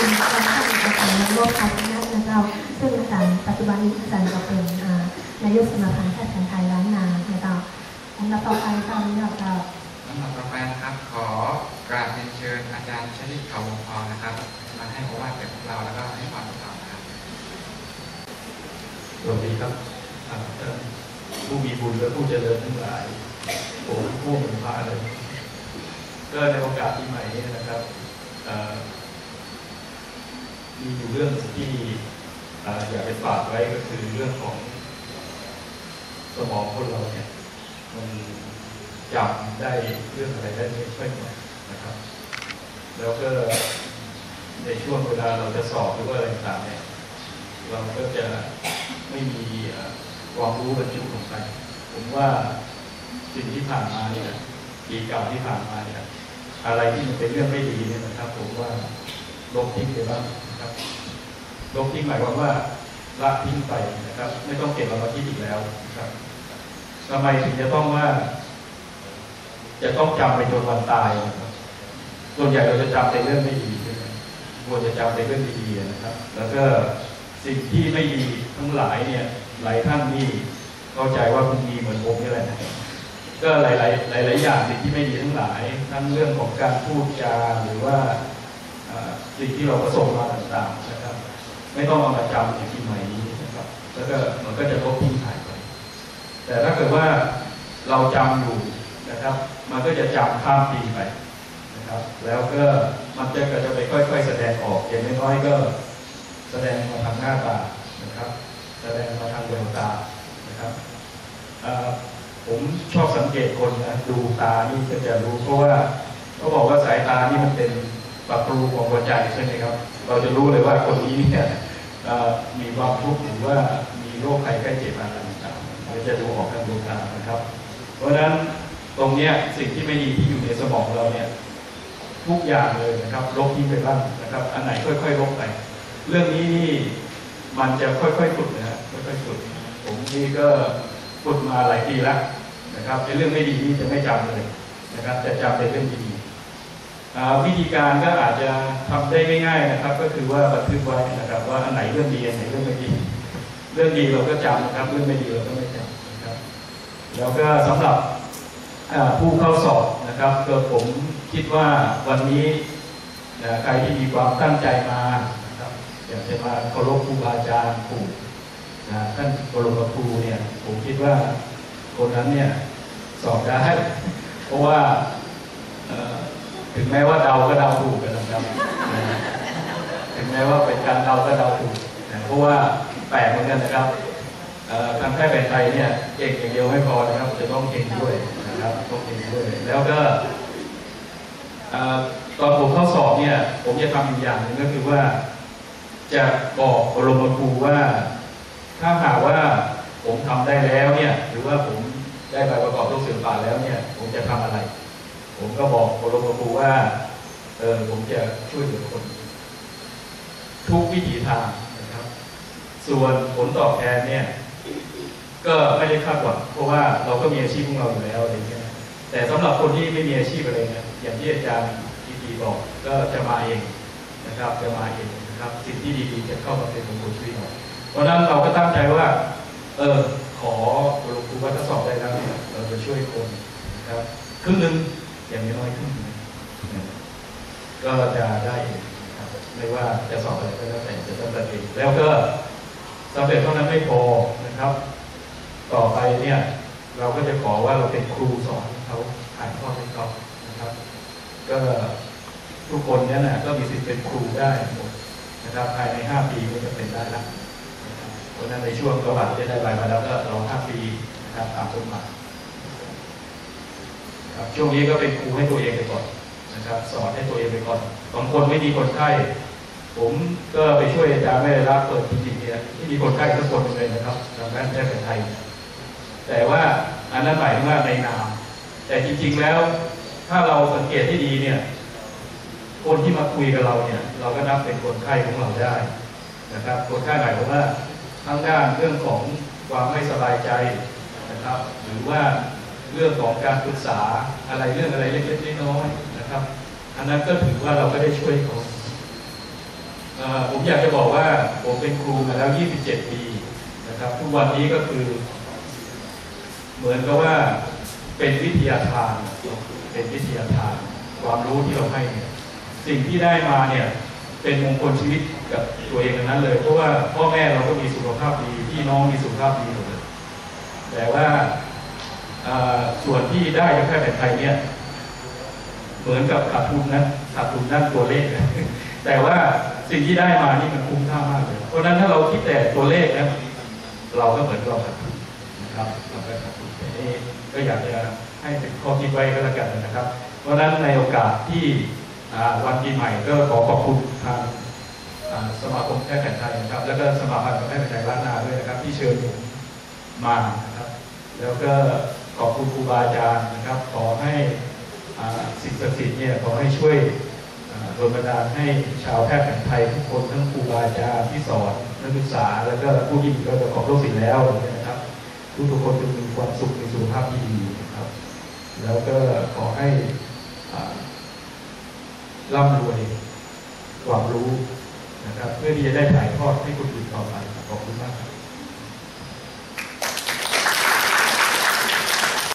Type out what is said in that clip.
เป็นการทำอาจารย์โลกภายในนะเจ้าซึ่งอาจารย์ปัจจุบันนี้อาจารย์ก็เป็นนายกสมาพันธ์แพทย์แผนไทยล้านนานะเจ้าอันดับต่อไปตานี้ครับเจ้าลำดับต่อไปนะครับขอกราบเรียนเชิญอาจารย์ชลิตเขาวงพรนะครับมาให้โอวาทแก่พวกเราแล้วก็ให้ความรู้เรานะครับสวัสดีครับท่านผู้มีบุญและผู้เจริญทั้งหลายผมผู้เป็นพระเลยก็ในโอกาสที่ใหม่นี้นะครับ มีอยู่เรื่องที่อยากไปฝากไว้ก็คือเรื่องของสมองคนเราเนี่ยมันจำได้เรื่องอะไรได้ไม่ค่อยหมดนะครับ แล้วก็ในช่วงเวลาเราจะสอบหรือว่าอะไรต่างเนี่ยเราก็จะไม่มีความรู้บรรจุลงไป ผมว่าสิ่งที่ผ่านมาเนี่ยปีเก่าที่ผ่านมาเนี่ยอะไรที่มันเป็นเรื่องไม่ดีเนี่ยนะครับ ผมว่า ลบทิ้งไปบ้างนะครับลบทิ้งหมายความว่าละทิ้งไปนะครับ ไม่ต้องเก็บเอามาคิดอีกแล้วนะครับทำไมถึงจะต้องว่า จะต้องจำไปจนวันตายนะครับส่วนใหญ่เราจะจำในเรื่องไม่ดีใช่ไหมควรจะจำในเรื่องดีๆนะครับ แล้วก็สิ่งที่ไม่ดีทั้งหลายเนี่ย หลายท่านนี่เข้าใจว่าคุณมีเหมือนผมนี่แหละนะก็หลาย ๆ หลาย ๆ อย่างสิ่งที่ไม่ดีทั้งหลายทั้งเรื่องของการพูดจาหรือว่า สิ่งที่เราประสบมาต่างๆนะครับ ไม่ต้องเอามาจำในที่ใหม่นี้นะครับ แล้วก็มันก็จะลบทิ้งหายไป แต่ถ้าเกิดว่าเราจำอยู่นะครับ มันก็จะจำข้ามปีไปนะครับ แล้วก็มันจะก็จะไปค่อย ๆ แสดงออกอย่างน้อยๆก็แสดงมาทางหน้าตานะครับ แสดงมาทางแววตานะครับผมชอบสังเกตคนนะดูตานี่ก็จะรู้เพราะว่าเขาบอกว่าสายตานี่มันเป็น ประตูของหัวใจใช่ไหมครับ เราจะรู้เลยว่าคนนี้เนี่ยมีความทุกข์หรือว่ามีโรคภัยไข้เจ็บอะไรต่างๆเราจะดูออกทางดวงตานะครับ เพราะฉะนั้นตรงเนี้ยสิ่งที่ไม่ดีที่อยู่ในสมองเราเนี่ยทุกอย่างเลยนะครับลบทิ้งไปบ้างนะครับ อันไหนค่อยๆลบไป เรื่องนี้นี่มันจะค่อยๆฝึกนะฮะค่อยๆฝึกผมนี่ก็ฝึกมาหลายปีแล้วนะครับในเรื่องไม่ดีนี่จะไม่จำเลยนะครับจะจำในเรื่องดีๆ วิธีการก็อาจจะทำได้ง่ายๆนะครับ ก็คือว่าบันทึกไว้นะครับ ว่าอันไหนเรื่องดีอันไหนเรื่องไม่ดีเรื่องดีเราก็จำนะครับเรื่องไม่ดีเราก็ไม่จำนะครับ แล้วก็สำหรับผู้เข้าสอบนะครับก็ผมคิดว่าวันนี้ใครที่มีความตั้งใจมานะครับอยากจะมาเคารพครูบาอาจารย์ครูนะท่านบรมครูเนี่ยผมคิดว่าคนนั้นเนี่ยสอบได้ เพราะว่า ถึงแม้ว่าเดาก็เดาถูกกันนะครับถึงแม้ว่าเป็นการเดาก็เดาถูกนะเพราะว่าแปลกเหมือนกันนะครับทางแพทย์แผนไทยเนี่ยเก่งอย่างเดียวไม่พอนะครับ จะต้องเก่งด้วยนะครับต้องเก่งด้วย แล้วก็ตอนผมเข้าสอบเนี่ย ผมจะทำอีกอย่างหนึ่งก็คือว่า จะบอกบรมครูว่า ถ้าหากว่าผมทำได้แล้วเนี่ย หรือว่าผมได้ใบประกอบโรคศิลปะแล้วเนี่ย ผมจะทำอะไร ผมก็บอกบรมครูว่า เออผมจะช่วยเหลือคน ทุกวิถีทางนะครับ ส่วนผลตอบแทนเนี่ย ก็ไม่ได้คาดหวังเพราะว่าเราก็มีอาชีพของเราอยู่แล้วอะไรเงี้ย แต่สำหรับคนที่ไม่มีอาชีพอะไรเนี่ยอย่างที่อาจารย์ทีทีบอกก็จะมาเองนะครับ จะมาเองนะครับ สิ่งที่ดีๆจะเข้ามาเป็นมงคลชีวิตเราเพราะนั้นเราก็ตั้งใจว่า เออขอหลวงปู่ว่าถ้าสอบได้แล้วเนี่ยเราจะช่วยคนนะครับครึ่งหนึ่ง อย่างน้อยๆครึ่งหนึ่งก็จะได้ครับไม่ว่าจะสอบอะไรก็แล้วแต่จะต้องได้เองแล้วก็สำเร็จเท่านั้นไม่พอนะครับ ต่อไปเนี่ย เราก็จะขอว่าเราเป็นครูสอนให้เขาถ่ายทอดให้เขานะครับ ก็ทุกคนเนี่ยนะก็มีสิทธิ์เป็นครูได้หมดนะครับ ภายในห้าปีก็จะเป็นได้แล้วนะเพราะนั้นในช่วงระหว่างที่ได้ใบมาแล้วก็รอห้าปีนะครับตามกฎหมาย ครับช่วงนี้ก็เป็นครูให้ตัวเองไปก่อนนะครับ สอนให้ตัวเองไปก่อนบางคนไม่มีคนไข้ผมก็ไปช่วยอาจารย์ไม่ได้รับเปิดจริงๆเนี่ยที่มีคนไข้ทุกคนเลยนะครับทางด้านแพทย์แผนไทย แต่ว่าอันนั้นหมายถึงว่าในนาม แต่จริงๆแล้ว ถ้าเราสังเกตที่ดีเนี่ย คนที่มาคุยกับเราเนี่ย เราก็นับเป็นคนไข้ของเราได้นะครับ คนไข้หมายความว่าทั้งด้านเรื่องของความไม่สบายใจนะครับ หรือว่า เรื่องของการปรึกษาอะไรเรื่องอะไรเล็กๆน้อยๆนะครับ อันนั้นก็ถือว่าเราก็ได้ช่วยเขาผมอยากจะบอกว่าผมเป็นครูมาแล้ว 27 ปีนะครับทุกวันนี้ก็คือ เหมือนกับว่าเป็นวิทยาทานเป็นวิทยาทาน ความรู้ที่เราให้เนี่ยสิ่งที่ได้มาเนี่ยเป็นมงคลชีวิตกับตัวเองนั้นเลย เพราะว่าพ่อแม่เราก็มีสุขภาพดีพี่น้องมีสุขภาพดีหมดเลยแต่ว่า ส่วนที่ได้จากแพทย์แผนไทยเนี่ยเหมือนกับขาดทุนนะขาดทุนด้านตัวเลข แต่ว่าสิ่งที่ได้มานี่มันคุ้มค่ามากเลย เพราะนั้นถ้าเราคิดแต่ตัวเลขนะเราก็เหมือนเราขาดทุนนะครับเราก็ขาดทุนอันนี้ก็อยากจะให้เป็นข้อคิดไว้ก็แล้วกันนะครับ เพราะนั้นในโอกาสที่วันปีใหม่ก็ขอขอบคุณทางสมาคมแพทย์แผนไทยนะครับ แล้วก็สมาพันธ์แพทย์แผนไทยล้านนาด้วยนะครับ ที่เชิญผมมานะครับ แล้วก็ ขอบคุณครูบาอาจารย์นะครับ ขอให้สิ่งศักดิ์สิทธิ์เนี่ยขอให้ช่วยอ่าโดนบันดาลให้ชาวแพทย์แผนไทยทุกคนทั้งครูบาอาจารย์ที่สอนนักศึกษา แล้วก็ผู้ที่ก็จะขอบโลกสิ่งแล้วนะครับ ทุกทุกคนจะมีความสุขมีสุขภาพที่ดีนะครับ แล้วก็ขอให้ร่ำรวยความรู้นะครับ เพื่อที่จะได้ถ่ายทอดให้คนอื่นต่อไปขอบคุณมากครับ